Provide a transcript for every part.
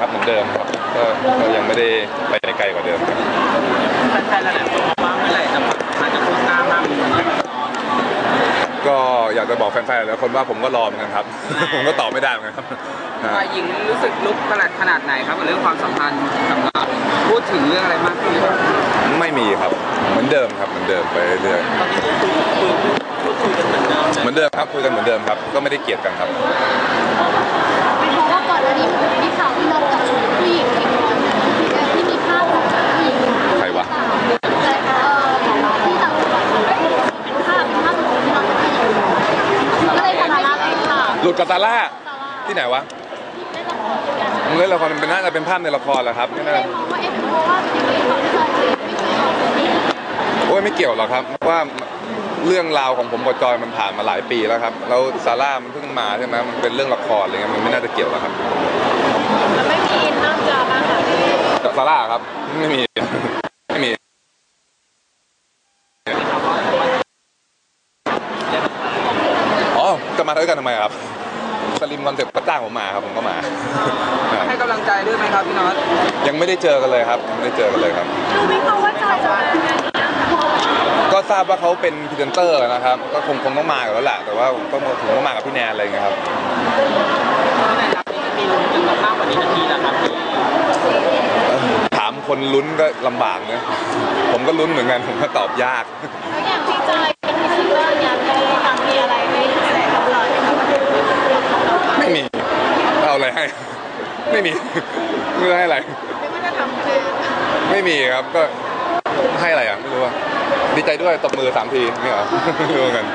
ครับเหมือนเดิมครับก็ก็ยังไม่ได้ไปไหนไกลกว่าเดิมครับแฟนๆหลายๆคนบอกว่าเมื่อไหร่จะมาจะพูดหน้ามากเหมือนกันก็อยากจะบอกแฟนๆหลายคนว่าผมก็รอเหมือนกันครับ ผมก็ตอบไม่ได้เหมือนกันครับฝ่ายหญิงรู้สึกลุกขนาดขนาดไหนครับกับเรื่องความสัมพันธ์กับเราพูดถึงเรื่องอะไรมากขึ้นหรือเปล่าไม่มีครับเหมือนเดิมครับเหมือนเดิมไปเรื่อยพูดคุยกันเหมือนเดิมๆเหมือนเดิมครับคุยกันเหมือนเดิมครับ ก็ไม่ได้เกลียดกันครับ เพราะว่าก่อนหน้านี้มีข่าวที่เรากับผู้หญิงอีกคนที่มีภาพของผู้หญิง ใครวะ แต่เออที่ต่างจังหวัดเป็นภาพเป็นภาพของที่เราเป็นผู้หญิงก็เลยทำให้เป็นข่าว หลุ ดกับซาร่าที่ไหนวะที่ได้ละครกันมึงเล่นละครมันเป็นน่าจะเป็นภาพในละครแหละครับไม่ก็น่าเลยมองว่าเอ๊ะเพราะว่าอย่างนี้เขาไม่เคยไม่เคยออกมาที่โอ้ยไม่เกี่ยวหรอกครับเพราะว่าเรื่องราวของผมกับจอยมันผ่านมาหลายปีแล้วครับแล้วซาร่ามันเพิ่งมาใช่ไหมมันเป็นเรื่องละครอะไรเงี้ยมันไม่น่าจะเกี่ยวหรอกครับมันไม่มีนอกจากอาหารที่กับซาร่าครับไม่มีไม่มีอ๋อจะมาด้วยกันทำไมครับ สลิมคอนเซ็ปต์ก็จ้างผมมาครับผมก็มา ให้กำลังใจด้วยไหมครับพี่น็อตยังไม่ได้เจอกันเลยครับยังไม่ได้เจอกันเลยครับ รู้ไหมคะว่าจอยจะมางานนี้ก็ทราบว่าเขาเป็นพรีเซนเตอร์นะครับ ก็คงคงต้องมาอยู่แล้วแหละแต่ว่าผมก็ผมก็มากับพี่แนนอะไรเงี้ยครับที่ไหนครับ มีลุ้นกันมากกว่านี้นาทีละครับเอ่อถามคนลุ้นก็ลำบากนะผมก็ลุ้นเหมือนกันผมก็ตอบยาก แล้วอย่างที่ ไม่มีเอาอะไรให้ ไม่มีไม่รู้ให้อะไร ไม่ว่าจะทำคือไม่มีครับก็ให้อะไรอะ ไม่รู้อะดีใจด้วยตบมือสามทีนี่เหรอไม่รู้เหมือนกัน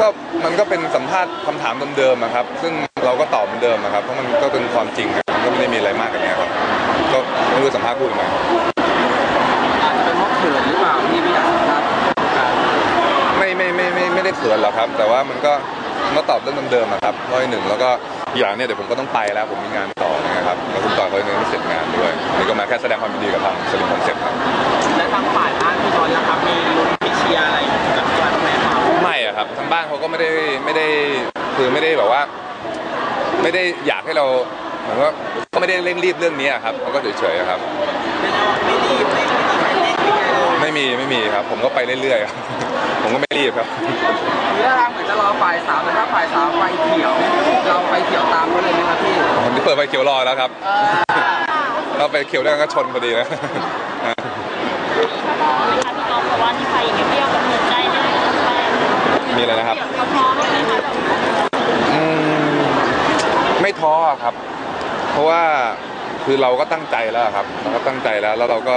ก็มันก็เป็นสัมภาษณ์คำถามเดิมๆนะครับ ซึ่งเราก็ตอบเหมือนเดิมนะครับ เพราะมันก็เป็นความจริงอะมันก็ไม่ได้มีอะไรมากกว่านี้ครับ ก็ไม่รู้สัมภาษณ์พูดทำไม อาจจะเป็นเพราะเขินหรือเปล่าที่ไม่อยากสัมภาษณ์ ไม่ไม่ไม่ ไม่ไม่ได้เขินหรอกครับ แต่ว่ามันก็มันก็ตอบเรื่องเดิมๆอะครับร้อยหนึ่งแล้วก็อีกอย่างเนี่ยเดี๋ยวผมก็ต้องไปแล้วผมมีงานต่อนะครับแล้วคุณต่อเขายังไม่เสร็จงานด้วยนี่ก็มาแค่แสดงความยินดีกับทางสลิมคอนเซ็ปต์ครับและทางฝ่ายบ้านพี่น็อตนะครับมีลุ้นมีเชียร์อะไรกับจอยบ้างไหมครับไม่อะครับทางบ้านเขาก็ไม่ได้ไม่ได้คือไม่ได้แบบว่า ไม่ได้อยากให้เราเหมือนว่าก็ไม่ได้เร่งรีบเรื่องนี้อะครับเขาก็เฉยๆอะครับไม่รีบไม่รีบไม่รีบไม่รีบไม่มีไม่มีครับ ผมก็ไปเรื่อยๆครับ ผมก็ไม่รีบครับหรือทางเหมือนจะรอฝ่ายสาวแต่ถ้าฝ่ายสาวไฟเขียว เราไฟเขียวตามเขาเลยไหมครับพี่ผมที่เปิดไฟเขียวรอแล้วครับถ้าไฟเขียวได้ก็ชนพอดีนะพี่น้องบอกว่าที่ไฟอย่างเงี้ยกับหัวใจเนี่ยไปมีอะไรนะครับเขาพร้อมไหมคะอืมไม่ท้ออะครับ เพราะว่าคือเราก็ตั้งใจแล้วอะครับ เราก็ตั้งใจแล้วแล้วเราก็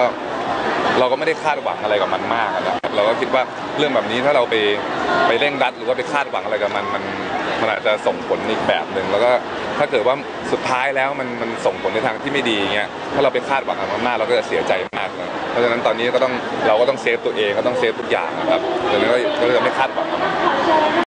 เราก็ไม่ได้คาดหวังอะไรกับมันมากอะนะครับเราก็คิดว่า เรื่องแบบนี้ถ้าเราไปไปเร่งรัดหรือว่าไปคาดหวังอะไรกับมันมันมันอาจจะส่งผลอีกแบบหนึ่งแล้วก็ถ้าเกิดว่าสุดท้ายแล้วมันมันส่งผลในทางที่ไม่ดีเงี้ยถ้าเราไปคาดหวังกับมันมากเราก็จะเสียใจมากนะเพราะฉะนั้นตอนนี้ก็ต้องเราก็ต้องเซฟตัวเองก็ต้องเซฟทุกอย่างนะครับดังนั้นก็ก็จะไม่คาดหวังกับมัน